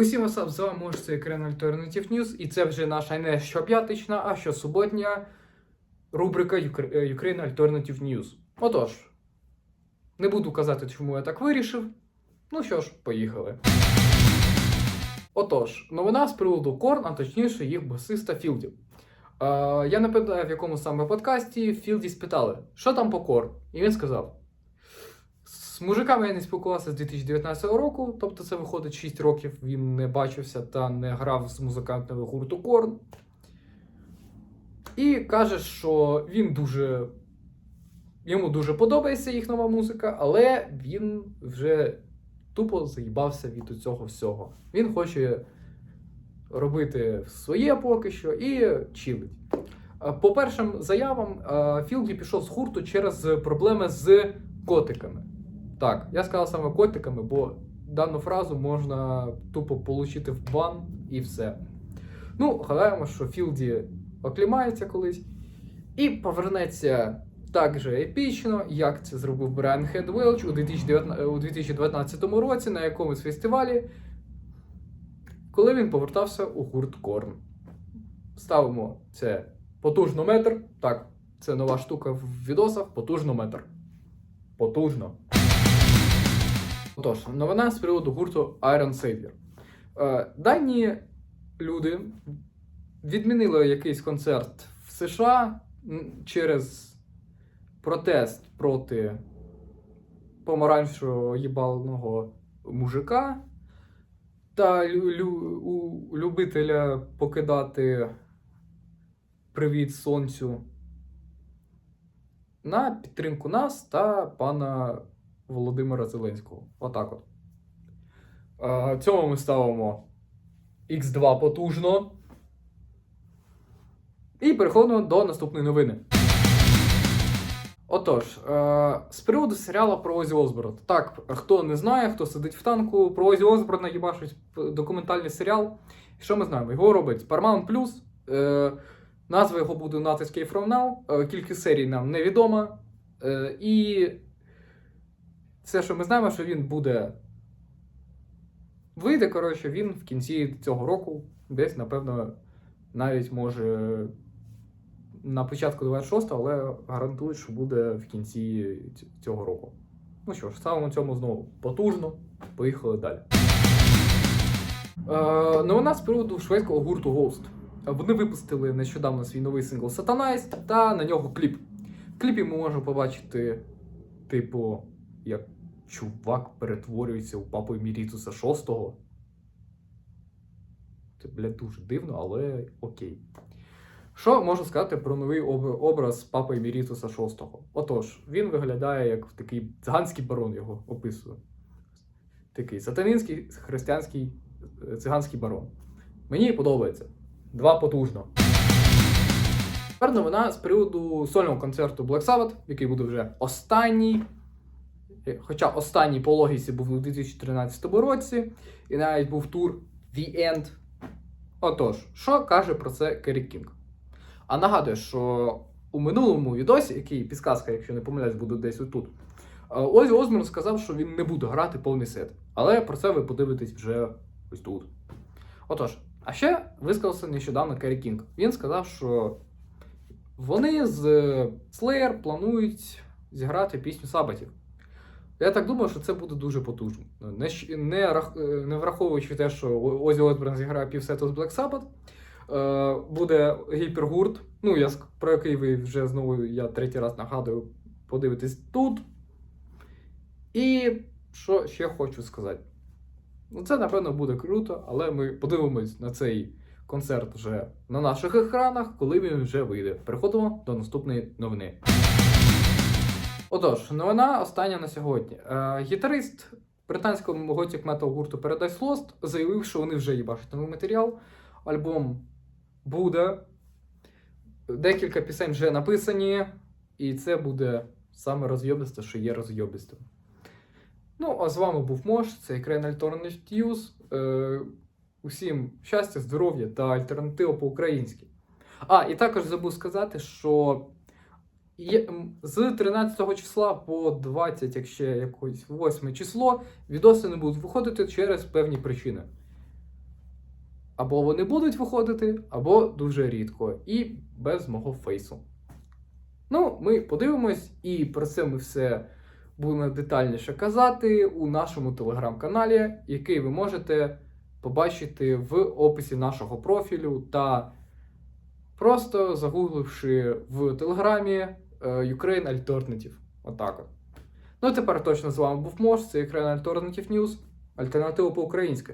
Усім васап, з вами може це Ukraine Alternative News, і це вже наша не щоп'ятична, а щосуботня рубрика Ukraine Alternative News. Отож, не буду казати, чому я так вирішив. Ну що ж, поїхали. Отож, новина з приводу Корн, а точніше їх басиста Філді. Е, я не пам'ятаю, в якому саме подкасті Філді спитали, що там по Корн? І він сказав: з мужиками я не спілкувався з 2019 року, тобто це виходить 6 років, він не бачився та не грав з музикантами гурту Корн. І каже, що він дуже. Йому дуже подобається їх нова музика, але він вже тупо заїбався від цього всього. Він хоче робити своє поки що і чилить. По першим заявам, Філді пішов з гурту через проблеми з котиками. Так, я сказав саме котиками, бо дану фразу можна тупо получити в бан і все. Ну, гадаємо, що Філді оклімається колись і повернеться так же епічно, як це зробив Брайан Хедвелч у 2019, у 2019 році на якомусь фестивалі, коли він повертався у гурт Корн. Ставимо це потужнометр. Так, це нова штука в відосах. Потужнометр. Потужно. Отож, новина з приводу гурту Iron Savior. Е, дані люди відмінили якийсь концерт в США через протест проти помаранчевого їбалного мужика та у любителя покидати привіт сонцю на підтримку нас та пана Володимира Зеленського. Отак от. Цьому ми ставимо X2 потужно. І переходимо до наступної новини. Отож, е, з приводу серіалу про Озі Осборн. Так, хто не знає, хто сидить в танку, про Озі Осборна їбашить документальний серіал. Що ми знаємо? Його робить Paramount Plus. Е, назва його буде Not From Now. Е, кількість серій нам невідома. Е, і все, що ми знаємо, що він буде. Вийде, коротше, він в кінці цього року, десь, напевно, навіть може на початку 26-го, але гарантують, що буде в кінці цього року. Ну що ж, ставимо цьому знову потужно. Поїхали далі. Е, новина з приводу шведського гурту Ghost. Вони випустили нещодавно свій новий сингл Satanize та на нього кліп. В кліпі ми можемо побачити, типу, як чувак перетворюється у папу Емірітуса VI. Це, блядь, дуже дивно, але окей. Що можу сказати про новий об- образ папи Емірітуса VI? Отож, він виглядає як такий циганський барон, його описує. Такий сатанинський християнський е, циганський барон. Мені подобається. Два потужно. Тепер новина з приводу сольного концерту Black Sabbath, який буде вже останній. Е, Хоча останній по логіці був у 2013 році, і навіть був тур The End. Отож, що каже про це Керрі Кінг? А нагадую, що у минулому відосі, який підсказка, якщо не помиляюсь, буде десь отут, е, Озі Осборн сказав, що він не буде грати повний сет. Але про це ви подивитесь вже ось тут. Отож, а ще висказався нещодавно Керрі Кінг. Він сказав, що вони з Slayer планують зіграти пісню Сабатів. Я так думаю, що це буде дуже потужно. Не, не, не враховуючи те, що Озі Осборн зіграє півсету з Black Sabbath, е, буде гіпергурт, ну, я, про який ви вже знову я третій раз нагадую, подивитись тут. І що ще хочу сказати. Ну, це, напевно, буде круто, але ми подивимось на цей концерт вже на наших екранах, коли він вже вийде. Переходимо до наступної новини. Отож, новина остання на сьогодні. Е, гітарист британського готік метал гурту Paradise Lost заявив, що вони вже їбачать новий матеріал. Альбом буде. Декілька пісень вже написані, і це буде саме розйобисте, що є розйобистим. Ну, а з вами був Мош, це Ukraine Alternative News. Е, усім щастя, здоров'я та альтернатива по-українськи. А, і також забув сказати, що з 13 числа по 20, якщо якось 8 число, відоси не будуть виходити через певні причини. Або вони будуть виходити, або дуже рідко, і без мого фейсу. Ну, ми подивимось, і про це ми все будемо детальніше казати у нашому телеграм-каналі, який ви можете побачити в описі нашого профілю та просто загугливши в телеграмі Ukraine Alternative. Отак от. Ну, тепер точно з вами був Мош, це Ukraine Alternative News, альтернатива по-українськи.